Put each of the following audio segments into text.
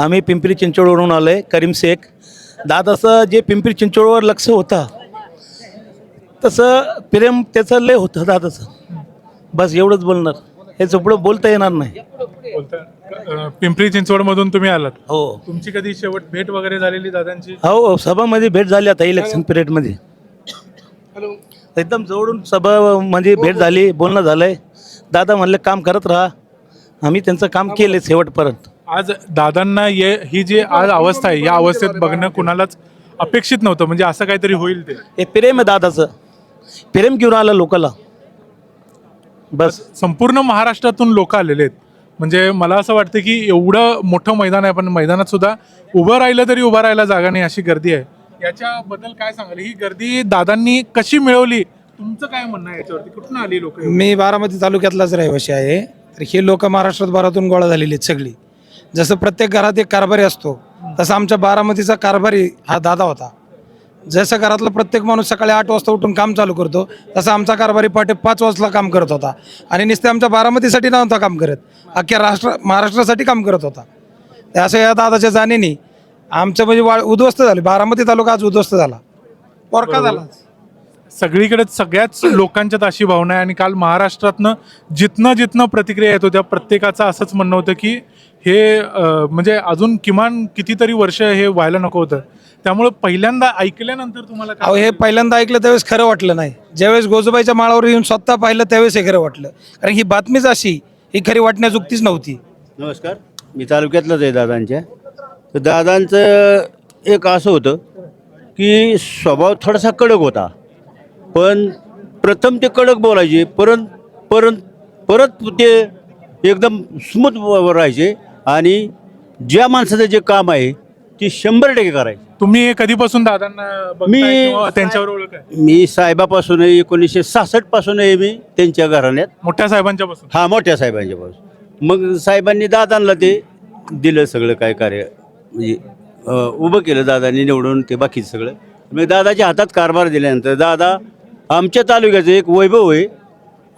आम्ही पिंपरी चिंचवडवरून आलो आहे करीम शेख. दादाचं जे पिंपरी चिंचवडवर लक्ष होतं तसं प्रेम त्याचं लय होतं दादाचं. बस एवढंच बोलणार. ह्याचं पुढं बोलता येणार नाही. बोलता पिंपरी चिंचवड मधून तुम्ही आलात. हो. तुमची कधी शेवट भेट वगैरे झालेली दादांची? हो सभामध्ये भेट झाली आता इलेक्शन पिरियडमध्ये एकदम जवळून सभा म्हणजे भेट झाली बोलणं झालंय. दादा म्हणले काम करत राहा. आम्ही त्यांचं काम केले शेवटपर्यंत. आज दादांना ये ही जी आज अवस्था आहे या अवस्थेत बघणं कुणालाच अपेक्षित नव्हतं. म्हणजे असं काहीतरी होईल ते. हे प्रेम आहे दादाचं. प्रेम घेऊन आलं लोकाला. बस. संपूर्ण महाराष्ट्रातून लोक आलेले आहेत. म्हणजे मला असं वाटतं की एवढं मोठं मैदान आहे पण मैदानात सुद्धा उभं राहिलं तरी उभं राहायला जागा नाही अशी गर्दी आहे. याच्याबद्दल काय सांगाल? ही गर्दी दादांनी कशी मिळवली? तुमचं काय म्हणणं आहे याच्यावरती? कुठून आली लोक? मी बारामती तालुक्यातलाच रहिवासी आहे. तर हे लोक महाराष्ट्रात भरातून गोळा झालेली आहेत सगळी. जसं प्रत्येक घरात एक कारभारी असतो तसं आमच्या बारामतीचा कारभारी हा दादा होता. जसं घरातला प्रत्येक माणूस सकाळी आठ वाजता उठून काम चालू करतो तसं आमचा कारभारी पहाटे पाच वाजता काम करत होता. आणि नुसते आमच्या बारामतीसाठी नव्हता काम करत अख्ख्या राष्ट्र महाराष्ट्रासाठी काम करत होता. असं या दादाच्या जाणीने आमचं म्हणजे वा उद्ध्वस्त झाले. बारामती तालुका आज उद्ध्वस्त झाला. पोरका झाला. सगळीकडे सगळ्याच लोकांच्यात अशी भावना आहे. आणि काल महाराष्ट्रातनं जिथनं जिथनं प्रतिक्रिया येत होत्या प्रत्येकाचं असंच म्हणणं होतं की हे म्हणजे अजून किमान कितीतरी वर्ष हे व्हायला नको होतं. त्यामुळे पहिल्यांदा ऐकल्यानंतर तुम्हाला अहो हे पहिल्यांदा ऐकलं त्यावेळेस खरं वाटलं नाही. ज्यावेळेस गोजोबाईच्या माळावर येऊन स्वतः पाहिलं त्यावेळेस हे खरं वाटलं. कारण ही बातमीच अशी ही खरी वाटण्याचुकतीच नव्हती. नमस्कार. मी तालुक्यातलाच आहे दादांच्या. तर दादांचं एक असं होतं की स्वभाव थोडासा कडक होता. पण प्रथम ते कडक बोलायचे परत परत परत ते एकदम स्मूथ राहायचे आणि ज्या माणसाचं जे काम आहे ते शंभर टक्के करायचे. तुम्ही कधीपासून दादांना मी- त्यांच्यावर ओळख आहे? मी साहेबापासून एकोणीसशे सहासष्टपासून आहे मी त्यांच्या घराण्यात मोठ्या साहेबांच्या पासून हा मोठ्या साहेबांच्या पासून मग साहेबांनी दादांना ते दिलं सगळं काय कार्य म्हणजे अं, उभं केलं दादांनी निवडून ते बाकीचं सगळं. मग दादाच्या हातात कारभार दिल्यानंतर दादा आमच्या तालुक्याचं एक वैभव आहे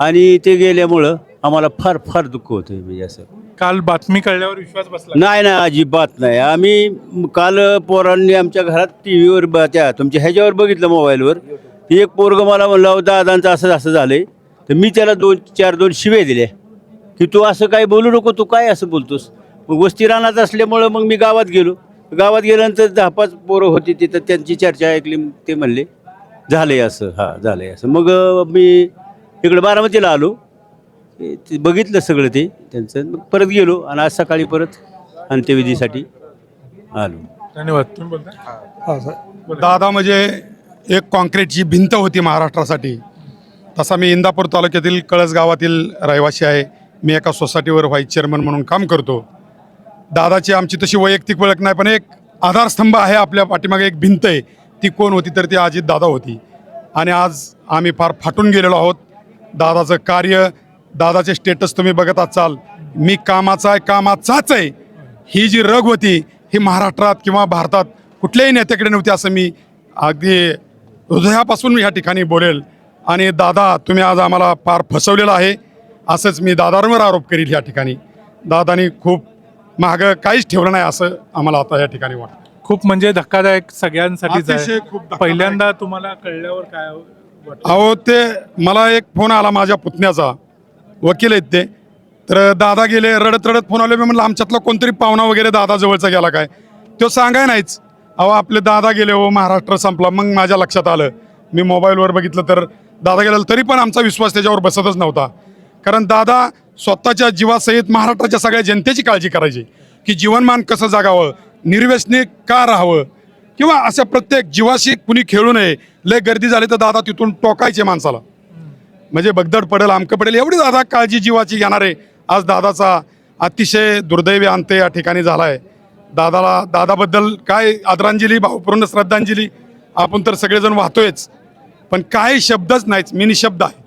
आणि ते गेल्यामुळं आम्हाला फार फार दुःख होतं म्हणजे असं. काल बातमी कळल्यावर विश्वास बसला. नाही नाही अजिबात नाही. आम्ही काल पोरांनी आमच्या घरात टी व्हीवर त्या तुमच्या ह्याच्यावर बघितलं मोबाईलवर. एक पोरग मला म्हणलं "अहो, दादांचं असं असं झालंय. तर मी त्याला दोन चार दोन शिवे दिले की तू असं काय बोलू नको तू काय असं बोलतोस? मग वस्ती रानात असल्यामुळं मग मी गावात गेलो. गावात गेल्यानंतर दहा पाच पोरं होती तिथं. त्यांची चर्चा ऐकली ते म्हणले झालंय असं. हा झालंय असं. मग अं, मी इकडं बारामतीला आलो. ते- ते बघितलं सगळं ते त्यांचं. मग परत गेलो आणि आज सकाळी परत अंत्यविधीसाठी आलो. धन्यवाद. तुम्ही बोलताय? दादा म्हणजे एक कॉन्क्रीटची भिंत होती महाराष्ट्रासाठी. तसा मी इंदापूर तालुक्यातील कळस गावातील रहिवासी आहे. मी एका सोसायटीवर व्हाईस चेअरमन म्हणून काम करतो. दादाची आमची तशी वैयक्तिक ओळख नाही पण एक आधारस्तंभ आहे आपल्या पाठीमागे एक भिंत आहे. ती कोण होती तर ती अजित दादा होती. आणि आज आम्ही फार फाटून गेलेलो आहोत. दादाचं कार्य दादाचे स्टेटस तुम्ही बघत असाल. मी कामाचा आहे कामाचाच आहे. ही जी रग होती ही महाराष्ट्रात किंवा भारतात कुठल्याही नेत्याकडे नव्हती असं मी अगदी हृदयापासून ह्या ठिकाणी बोलेल. आणि दादा तुम्ही आज आम्हाला फार फसवलेलं आहे. असंच मी दादांवर आरोप करील या ठिकाणी. दादानी खूप मागं काहीच ठेवलं नाही असं आम्हाला आता या ठिकाणी वाटतं. खूप म्हणजे धक्कादायक सगळ्यांसाठीच अतिशय आहे खूप धक्कादायक. पहिल्यांदा तुम्हाला कळल्यावर काय वाटलं अहो ते मला एक फोन आला माझ्या पुतण्याचा. वकील आहेत ते. तर दादा गेले रडत रडत फोन आले. मी म्हणलं आमच्यातला कोणतरी पाहुणा वगैरे दादा जवळचा गेला काय? तो सांगाय नाहीच. अहो आपले दादा गेले हो महाराष्ट्र संपला. मग माझ्या लक्षात आलं. मी मोबाईलवर बघितलं तर दादा गेला तरी पण आमचा विश्वास त्याच्यावर बसतच नव्हता. कारण दादा स्वतःच्या जीवासहित महाराष्ट्राच्या सगळ्या जनतेची काळजी करायची. की जीवनमान कसं जगावं निर्व्यसनी का राहावं? किंवा अशा प्रत्येक जीवाशी कुणी खेळू नये लय गर्दी झाली तर दादा तिथून टोकायचे माणसाला. म्हणजे बगदड पडेल आमकं पडेल एवढी दादा काळजी जीवाची घेणारे आज दादाचा अतिशय दुर्दैवी अंत या ठिकाणी झाला आहे दादाला दादाबद्दल काय आदरांजली भावपूर्ण श्रद्धांजली आपण तर सगळेजण वाहतोयच. पण काही शब्दच नाहीच मी निशब्द आहे.